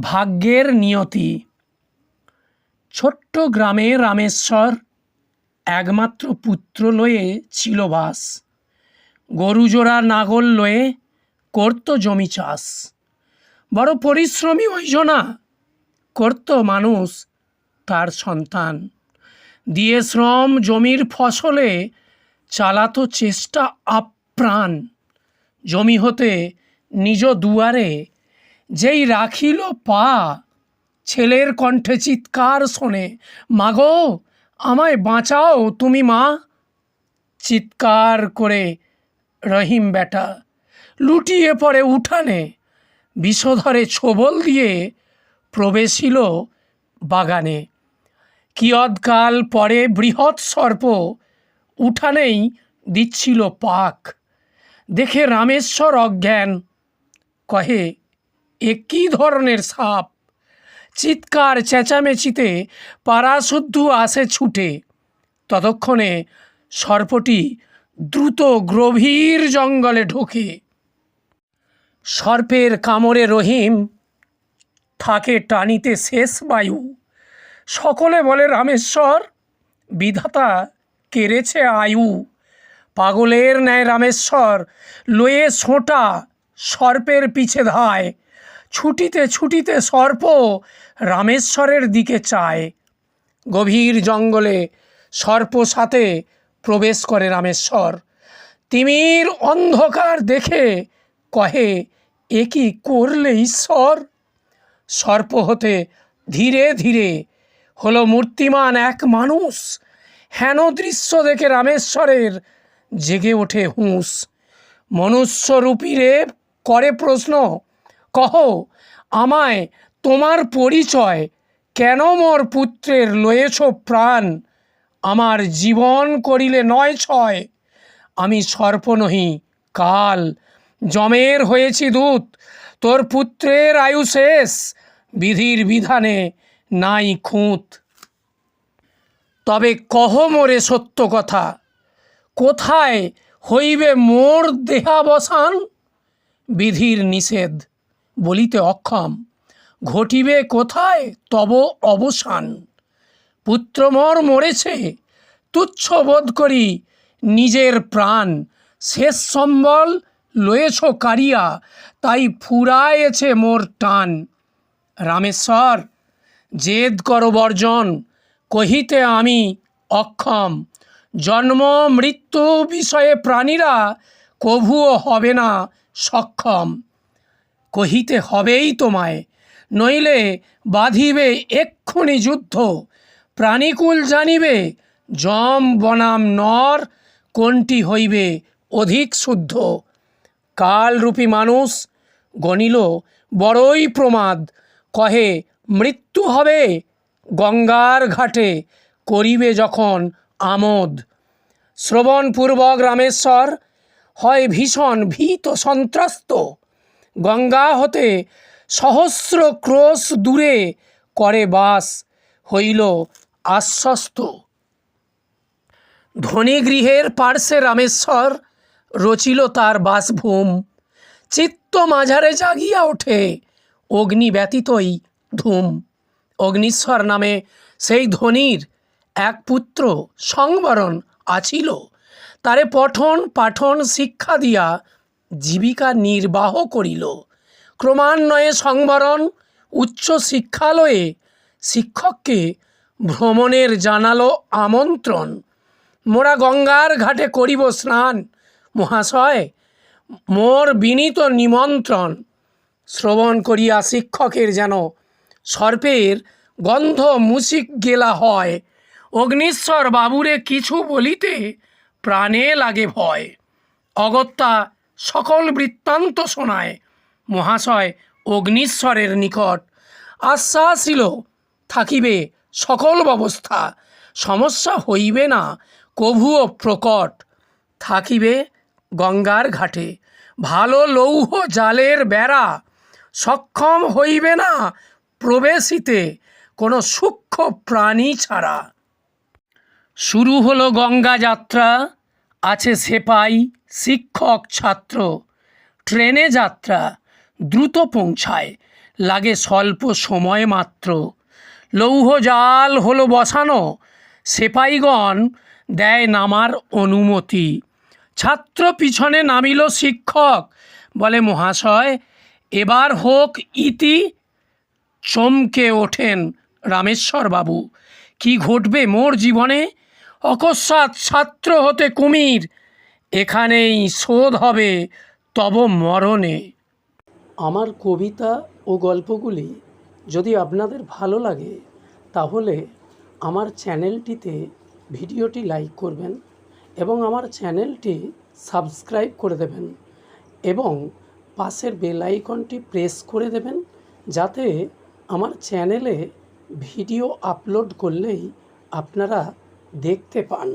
ভাগ্যের নিয়তি। ছোট্ট গ্রামে রামেশ্বর একমাত্র পুত্র লয়ে ছিল বাস। গরুজোড়া নাগল লয়ে করত জমি চাষ। বড় পরিশ্রমী হইজ না করত মানুষ তার সন্তান। দিয়ে শ্রম জমির ফসলে চালাতো চেষ্টা আপ্রাণ। জমি হতে নিজ দুয়ারে যেই রাখিল পা, ছেলের কণ্ঠে চিৎকার শোনে, মাগো, আমায় বাঁচাও তুমি, মা। চিৎকার করে রহিম বেটা লুটিয়ে পড়ে উঠানে, বিষধরে ছোবল দিয়ে প্রবেশিল বাগানে। কিয়ৎকাল পরে বৃহৎ সর্প উঠানেই দিচ্ছিল পাক। দেখে রামেশ্বর অজ্ঞান, কহে এ কী ধরনের সাপ? চিৎকার চেঁচামেচিতে পাড়াশুদ্ধ আসে ছুটে। ততক্ষণে সর্পটি দ্রুত গভীর জঙ্গলে ঢোকে। সর্পের কামড়ে রহিম, থাকে টানিতে শেষ বায়ু। সকলে বলে, রামেশ্বর, বিধাতা কেড়েছে আয়ু। পাগলের ন্যায় রামেশ্বর, লয়ে সোঁটা সর্পের পিছে ধায়। ছুটিতে ছুটিতে সর্প রামেশ্বরের দিকে চায়। গভীর জঙ্গলে সর্প সাথে প্রবেশ করে রামেশ্বর। তিমির অন্ধকার দেখে কহে, এ কি করলে ঈশ্বর? সর্প হতে ধীরে ধীরে, হলো মূর্তিমান এক মানুষ। হেন দৃশ্য দেখে রামেশ্বরের জেগে ওঠে হুঁশ। মনুষ্যরূপীরে করে প্রশ্ন কহ আমায় তোমার পরিচয়। কেন মোর পুত্রের লয়েছ প্রাণ? আমার জীবন করিলে নয় ছয়। আমি সর্প নহি কাল। জমের হয়েছি দূত। তোর পুত্রের আয়ু শেষ। বিধির বিধানে নাই খুঁত। তবে কহ মোরে সত্য কথা? কোথায় হইবে মোর দেহাবসান? বিধির নিষেধ। বলিতে অক্ষম, ঘটিবে কোথায় তব অবসান? পুত্রমর মরেছে, তুচ্ছ বোধ করি নিজের প্রাণ। শেষ সম্বল লয়েছ কারিয়া, তাই ফুরায়েছে মোর টান। রামেশ্বর, জেদ কর বর্জন, কহিতে আমি অক্ষম, জন্ম মৃত্যু বিষয়ে প্রাণীরা কভুও হবে না সক্ষম। কহিতে হবেই তোমায়, নইলে বাঁধিবে এক্ষুনি যুদ্ধ। প্রাণীকুল জানিবে যম বনাম নর, কোনটি হইবে অধিক শুদ্ধ। কালরূপী মানুষ গণিল, বড়ই প্রমাদ, কহে, মৃত্যু হবে, গঙ্গার ঘাটে করিবে যখন আমোদ। শ্রবণপূর্বক রামেশ্বর, হয় ভীষণ ভীত সন্ত্রস্ত। গঙ্গা হতে সহস্র ক্রোশ দূরে করে বাস হইল আশ্বস্ত। ধনী গৃহের পার্শ্বে রামেশ্বর রচিল তার বাসভূম। চিত্ত মাঝারে জাগিয়া ওঠে অগ্নি ব্যতীতই ধূম। অগ্নিশ্বর নামে সেই ধনির এক পুত্র সংবরণ আছিল। তারে পঠন পাঠন শিক্ষা দিয়া জীবিকা নির্বাহ করিল। ক্রমান্বয়ে সংবরণ উচ্চ শিক্ষালয়ে শিক্ষককে ভ্রমণের জানালো আমন্ত্রণ। মোরা গঙ্গার ঘাটে করিব স্নান। মহাশয়, মোর বিনীত নিমন্ত্রণ। শ্রবণ করিয়া শিক্ষকের যেন সর্পের গন্ধ মুসিক গেলা হয়। অগ্নিশ্বর বাবুরে কিছু বলিতে প্রাণে লাগে ভয়। অগত্যা সকল বৃত্তান্ত শোনায়। মহাশয় অগ্নিশ্বরের নিকট আশ্বাসিল থাকিবে সকল ব্যবস্থা, সমস্যা হইবে না, কভুও প্রকট। থাকিবে গঙ্গার ঘাটে, ভালো লৌহ জালের বেড়া, সক্ষম হইবে না প্রবেশিতে, কোনো সূক্ষ্ম প্রাণী ছাড়া। শুরু হলো গঙ্গা যাত্রা। আছে সেপাই, শিক্ষক, ছাত্র। ট্রেনে যাত্রা, দ্রুত পৌঁছায়, লাগে স্বল্প সময় মাত্র। লৌহ জাল হলো বসানো, সেপাইগণ দেয় নামার অনুমতি। ছাত্র পিছনে নামিল শিক্ষক, বলে মহাশয়, এবার হোক ইতি, চমকে ওঠেন রামেশ্বর বাবু কি ঘটবে মোর জীবনে? অকস্মাৎ ছাত্র হতে কুমির। এখানেই শোধ হবে তব মরণে। আমার কবিতা ও গল্পগুলি যদি আপনাদের ভালো লাগে, তাহলে আমার চ্যানেলটিতে ভিডিওটি লাইক করবেন এবং আমার চ্যানেলটি সাবস্ক্রাইব করে দেবেন এবং পাশের বেল আইকনটি প্রেস করে দেবেন যাতে আমার চ্যানেলে ভিডিও আপলোড করলেই আপনারা দেখতে পান